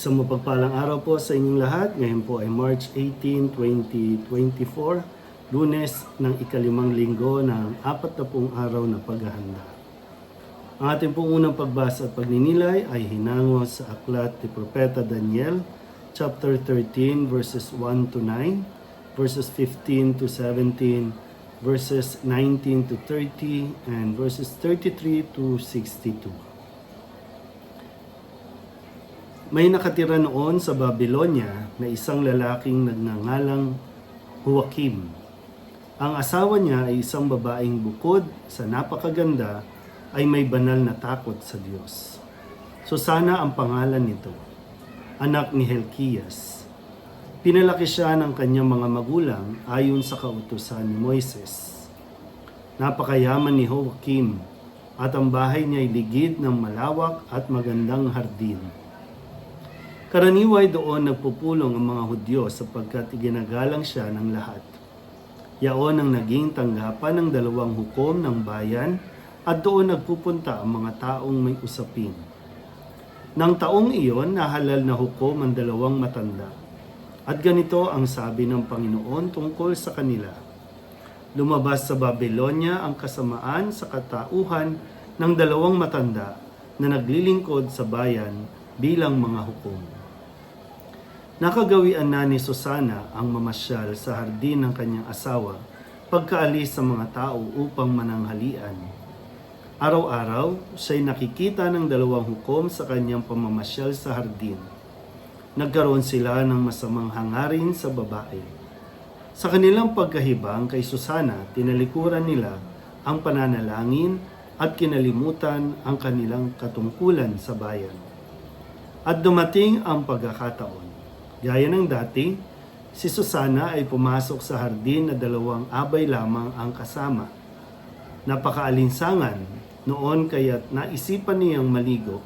Isang mapagpalang araw po sa inyong lahat. Ngayon po ay March 18, 2024, lunes ng ikalimang linggo ng apat na pong araw na paghahanda. Ang ating pong unang pagbasa at pagninilay ay hinango sa aklat ni Propeta Daniel, chapter 13, verses 1 to 9, verses 15 to 17, verses 19 to 30, and verses 33 to 62. May nakatira noon sa Babylonia na isang lalaking nagngangalang Joachim. Ang asawa niya ay isang babaeng bukod sa napakaganda ay may banal na takot sa Diyos. Susana ang pangalan nito, anak ni Helkias. Pinalaki siya ng kanyang mga magulang ayon sa kautusan ni Moises. Napakayaman ni Joachim at ang bahay niya ay ligid ng malawak at magandang hardin. Karaniway doon nagpupulong ang mga Hudyo sapagkat iginagalang siya ng lahat. Yaon ang naging tanggapan ng dalawang hukom ng bayan at doon nagpupunta ang mga taong may usapin. Nang taong iyon, nahalal na hukom ang dalawang matanda. At ganito ang sabi ng Panginoon tungkol sa kanila. Lumabas sa Babylonia ang kasamaan sa katauhan ng dalawang matanda na naglilingkod sa bayan bilang mga hukom. Nakagawian na ni Susana ang mamasyal sa hardin ng kanyang asawa pagkaalis sa mga tao upang mananghalian. Araw-araw, siya'y nakikita ng dalawang hukom sa kanyang pamamasyal sa hardin. Nagkaroon sila ng masamang hangarin sa babae. Sa kanilang pagkahibang kay Susana, tinalikuran nila ang pananalangin at kinalimutan ang kanilang katungkulan sa bayan. At dumating ang pagkakataon. Gaya ng dati, si Susana ay pumasok sa hardin na dalawang abay lamang ang kasama. Napakaalinsangan noon kaya't naisipan niyang maligo.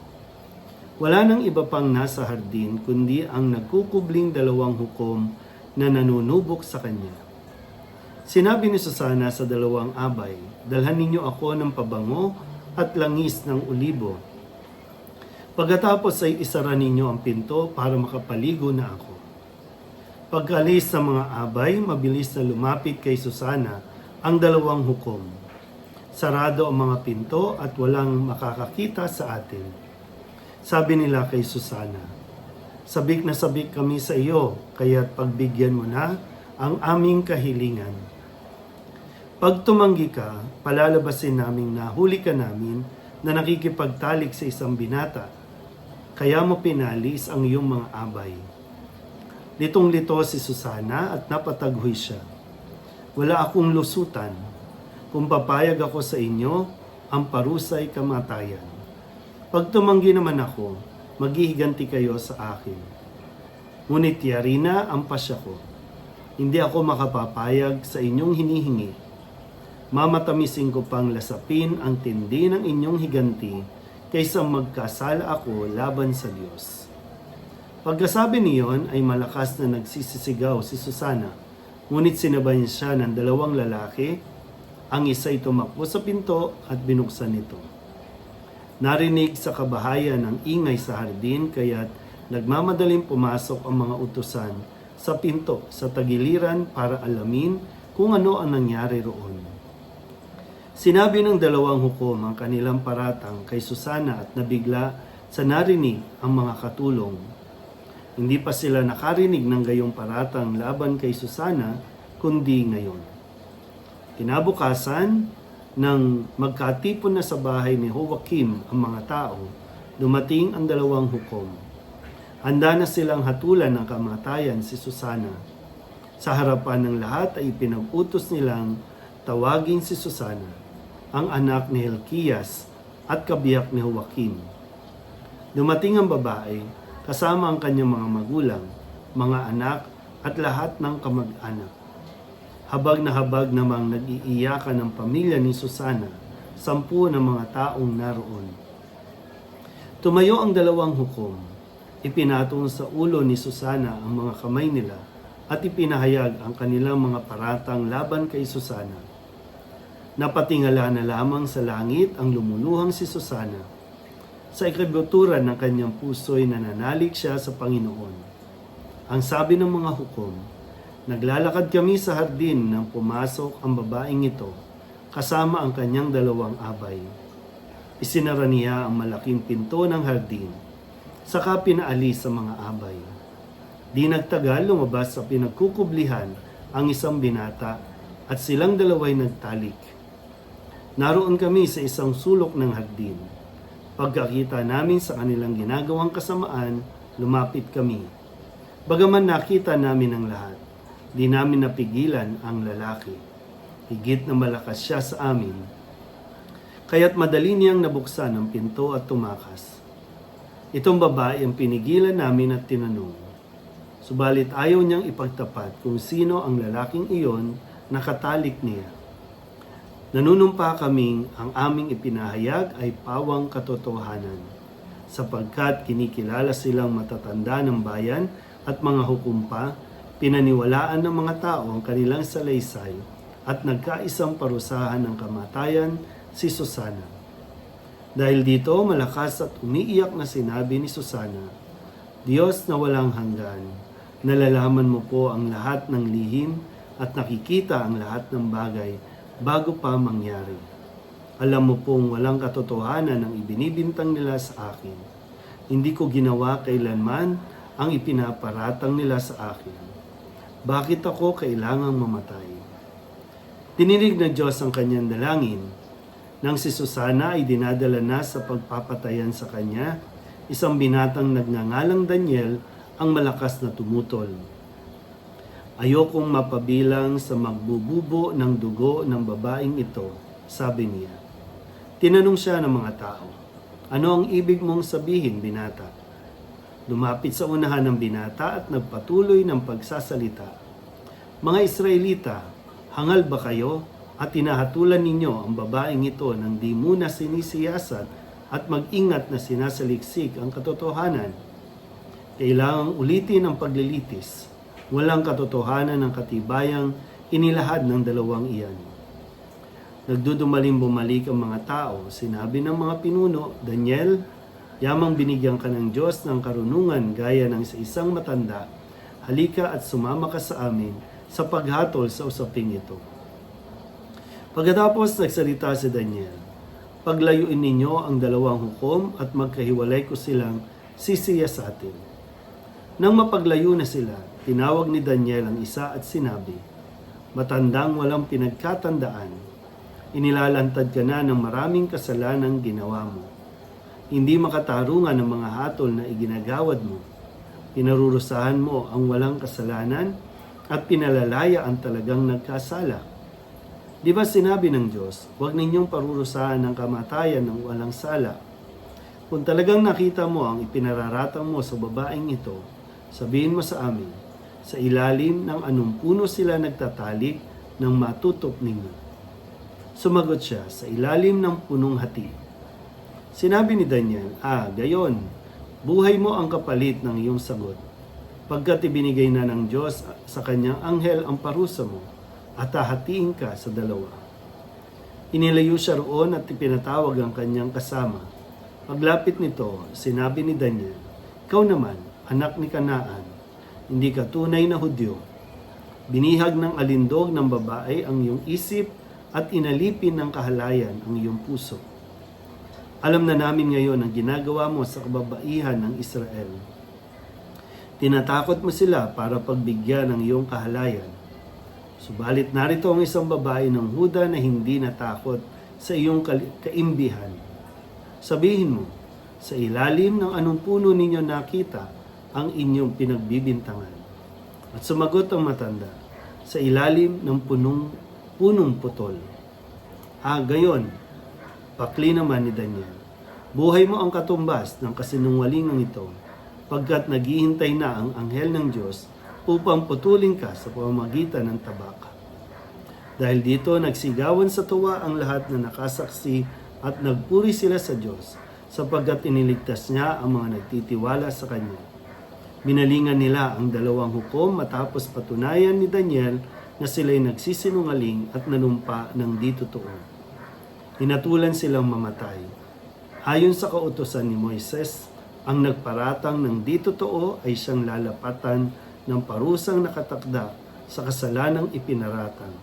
Wala nang iba pang nasa hardin kundi ang nagkukubling dalawang hukom na nanunubok sa kanya. Sinabi ni Susana sa dalawang abay, Dalhan ninyo ako ng pabango at langis ng ulibo Pagkatapos ay isara ninyo ang pinto para makapaligo na ako. Pagkalis sa mga abay, mabilis na lumapit kay Susana ang dalawang hukom. Sarado ang mga pinto at walang makakakita sa atin. Sabi nila kay Susana, Sabik na sabik kami sa iyo, kaya't pagbigyan mo na ang aming kahilingan. Pag tumanggi ka, palalabasin namin na huli ka namin na nakikipagtalik sa isang binata kaya mo pinalis ang iyong mga abay. Litong-lito si Susana at napataghoy siya. Wala akong lusutan. Kung papayag ako sa inyo, ang parusay kamatayan. Pag tumanggi naman ako, maghihiganti kayo sa akin. Ngunit yari na ang pasya ko. Hindi ako makapapayag sa inyong hinihingi. Mamatamisin ko pang lasapin ang tindi ng inyong higanti kaysa magkasala ako laban sa Diyos. Pagkasabi niyon ay malakas na nagsisisigaw si Susana, ngunit sinabayan siya ng dalawang lalaki, ang isa'y tumakbo sa pinto at binuksan ito. Narinig sa kabahayan ang ingay sa hardin kaya't nagmamadaling pumasok ang mga utusan sa pinto sa tagiliran para alamin kung ano ang nangyari roon. Sinabi ng dalawang hukom ang kanilang paratang kay Susana at nabigla sa narinig ang mga katulong. Hindi pa sila nakarinig ng gayong paratang laban kay Susana, kundi ngayon. Kinabukasan, nang magkatipon na sa bahay ni Joachim ang mga tao, dumating ang dalawang hukom. Handa na silang hatulan ng kamatayan si Susana. Sa harapan ng lahat ay pinag-utos nilang tawagin si Susana, ang anak ni Helkias at kabiyak ni Joaquin. Dumating ang babae, kasama ang kanyang mga magulang, mga anak at lahat ng kamag-anak. Habag na habag namang nag-iiyakan ng pamilya ni Susana, sampu ng mga taong naroon. Tumayo ang dalawang hukom. Ipinatong sa ulo ni Susana ang mga kamay nila at ipinahayag ang kanilang mga paratang laban kay Susana. Napatingala na lamang sa langit ang lumuluhang si Susana. Sa ikabuturan ng kanyang puso'y nananalig siya sa Panginoon. Ang sabi ng mga hukom, Naglalakad kami sa hardin nang pumasok ang babaeng ito kasama ang kanyang dalawang abay. Isinara niya ang malaking pinto ng hardin, saka pinaalis sa mga abay. Di nagtagal lumabas sa pinagkukublihan ang isang binata at silang dalaway nagtalik. Naroon kami sa isang sulok ng hardin. Pagkakita namin sa kanilang ginagawang kasamaan, lumapit kami. Bagaman nakita namin ang lahat, di namin napigilan ang lalaki. Higit na malakas siya sa amin. Kaya't madali niyang nabuksan ang pinto at tumakas. Itong babae ang pinigilan namin at tinanong. Subalit ayaw niyang ipagtapat kung sino ang lalaking iyon nakatalik niya. Nanunumpa kaming ang aming ipinahayag ay pawang katotohanan, sapagkat kinikilala silang matatanda ng bayan at mga hukumpa, pinaniwalaan ng mga tao ang kanilang salaysay at nagkaisang parusahan ng kamatayan si Susana. Dahil dito malakas at umiiyak na sinabi ni Susana, Diyos na walang hanggan, nalalaman mo po ang lahat ng lihim at nakikita ang lahat ng bagay bago pa mangyari. Alam mo pong walang katotohanan ang ibinibintang nila sa akin. Hindi ko ginawa kailanman ang ipinaparatang nila sa akin. Bakit ako kailangang mamatay? Tininig ng Diyos ang kanyang dalangin. Nang si Susana ay dinadala na sa pagpapatayan sa kanya, isang binatang nagngangalang Daniel ang malakas na tumutol. Ayokong mapabilang sa magbububo ng dugo ng babaeng ito, sabi niya. Tinanong siya ng mga tao, Ano ang ibig mong sabihin, binata? Lumapit sa unahan ng binata at nagpatuloy ng pagsasalita. Mga Israelita, hangal ba kayo at tinahatulan ninyo ang babaeng ito nang di muna sinisiyasat at mag-ingat na sinasaliksik ang katotohanan? Kailangang ulitin ang paglilitis. Walang katotohanan ng katibayang inilahad ng dalawang iyan. Nagdudumaling bumalik ang mga tao. Sinabi ng mga pinuno, Daniel, yamang binigyan ka ng Diyos ng karunungan gaya ng sa isang matanda. Halika at sumama ka sa amin sa paghatol sa usaping ito. Pagkatapos nagsalita si Daniel, Paglayuin ninyo ang dalawang hukom at magkahiwalay ko silang sisiya sa atin. Nang mapaglayo na sila, tinawag ni Daniel ang isa at sinabi, Matandang walang pinagkatandaan, inilalantad ka na ng maraming kasalanang ginawa mo. Hindi makatarungan ng mga hatol na iginagawad mo. Pinarurusahan mo ang walang kasalanan at pinalalaya ang talagang nagkasala. Di ba sinabi ng Diyos, huwag ninyong parurusahan ng kamatayan ng walang sala. Kung talagang nakita mo ang ipinararatang mo sa babaeng ito, sabihin mo sa amin, sa ilalim ng anong puno sila nagtatalik ng matutop ninyo. Sumagot siya, sa ilalim ng punong hati. Sinabi ni Daniel, ah, gayon, buhay mo ang kapalit ng iyong sagot. Pagkat ibinigay na ng Diyos sa kanyang anghel ang parusa mo, at hahatiin ka sa dalawa. Inilayo siya roon at ipinatawag ang kanyang kasama. Paglapit nito, sinabi ni Daniel, Ikaw naman, anak ni Kanaan, hindi ka tunay na Hudyo. Binihag ng alindog ng babae ang iyong isip at inalipin ng kahalayan ang iyong puso. Alam na namin ngayon ang ginagawa mo sa kababaihan ng Israel. Tinatakot mo sila para pagbigyan ng iyong kahalayan. Subalit narito ang isang babae ng Huda na hindi natakot sa iyong kaimbihan. Sabihin mo, sa ilalim ng anong puno ninyo nakita ang inyong pinagbibintangan. At sumagot ang matanda, sa ilalim ng punong, punong putol. Ah, gayon, pakli naman ni Daniel. Buhay mo ang katumbas ng kasinungalingang ito, pagkat naghihintay na ang anghel ng Diyos upang putulin ka sa pamamagitan ng tabaka. Dahil dito nagsigawan sa tuwa ang lahat na nakasaksi at nagpuri sila sa Diyos sapagkat iniligtas niya ang mga nagtitiwala sa Kanya. Binalingan nila ang dalawang hukom matapos patunayan ni Daniel na sila'y nagsisinungaling at nanumpa ng di totoo. Hinatulan silang mamatay. Ayon sa kautosan ni Moises, ang nagparatang ng di totoo ay siyang lalapatan ng parusang nakatakda sa kasalanang ipinaratang.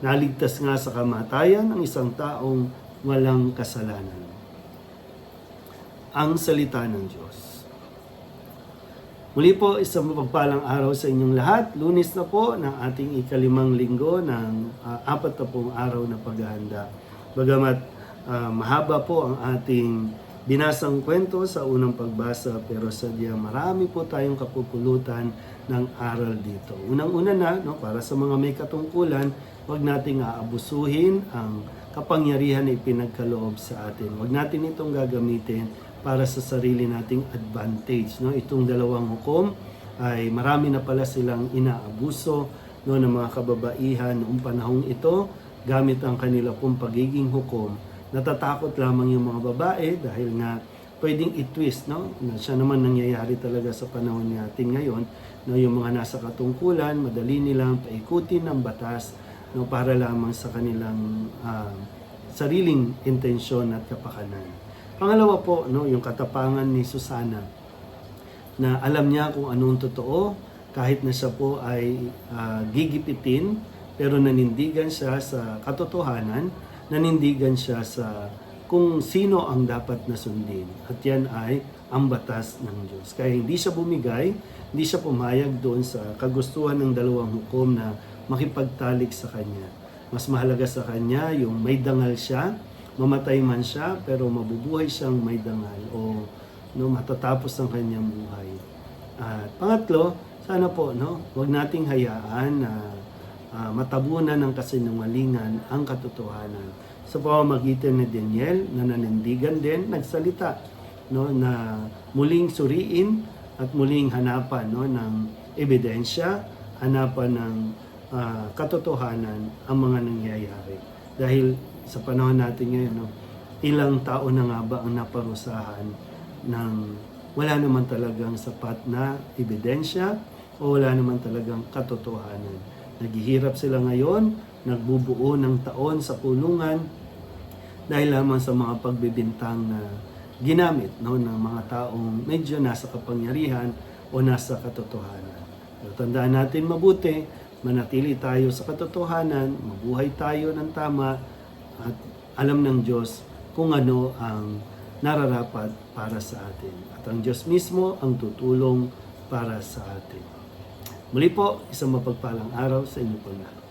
Naligtas nga sa kamatayan ang isang taong walang kasalanan. Ang salita ng Diyos. Muli po, isang mapagpalang araw sa inyong lahat. Lunes na po ng ating ikalimang linggo ng ah, apat na pong araw na paghahanda. Bagamat ah, mahaba po ang ating binasang kwento sa unang pagbasa pero sadyang marami po tayong kapupulutan ng aral dito. Unang-una na, no, para sa mga may katungkulan, huwag nating aabusuhin ang kapangyarihan na ipinagkaloob sa atin. Huwag natin itong gagamitin para sa sarili nating advantage. No? Itong dalawang hukom ay marami na pala silang inaabuso no, ng mga kababaihan noong panahong ito gamit ang kanila pong pagiging hukom. Natatakot lamang yung mga babae dahil nga pwedeng i-twist. No? Na Siya naman nangyayari talaga sa panahon natin ngayon. No, yung mga nasa katungkulan, madali nilang paikutin ng batas no, para lamang sa kanilang ah, sariling intensyon at kapakanan. Pangalawa po, no, yung katapangan ni Susana na alam niya kung anong totoo kahit na siya po ay ah, gigipitin pero nanindigan siya sa katotohanan, nanindigan siya sa kung sino ang dapat na sundin. At yan ay ang batas ng Diyos. Kaya hindi siya bumigay, hindi siya pumayag doon sa kagustuhan ng dalawang hukom na makipagtalik sa kanya. Mas mahalaga sa kanya yung may dangal siya, mamatay man siya, pero mabubuhay siyang may dangal o no, matatapos ang kanyang buhay. At pangatlo, sana po, no, wag nating hayaan na ah, matabunan ng kasinungalingan ang katotohanan. Sa pamamagitan ni Daniel, na nanindigan din, nagsalita no, na muling suriin at muling hanapan no, ng ebidensya, hanapan ng ah, katotohanan ang mga nangyayari. Dahil sa panahon natin ngayon, no, ilang tao na nga ba ang naparusahan ng wala naman talagang sapat na ebidensya o wala naman talagang katotohanan. Naghihirap sila ngayon, nagbubuo ng taon sa kulungan dahil lamang sa mga pagbibintang na ginamit no, ng mga taong medyo nasa kapangyarihan o nasa katotohanan. Pero tandaan natin mabuti, manatili tayo sa katotohanan, mabuhay tayo ng tama, at alam ng Diyos kung ano ang nararapat para sa atin. At ang Diyos mismo ang tutulong para sa atin. Muli po, isang mapagpalang araw sa inyo po lahat.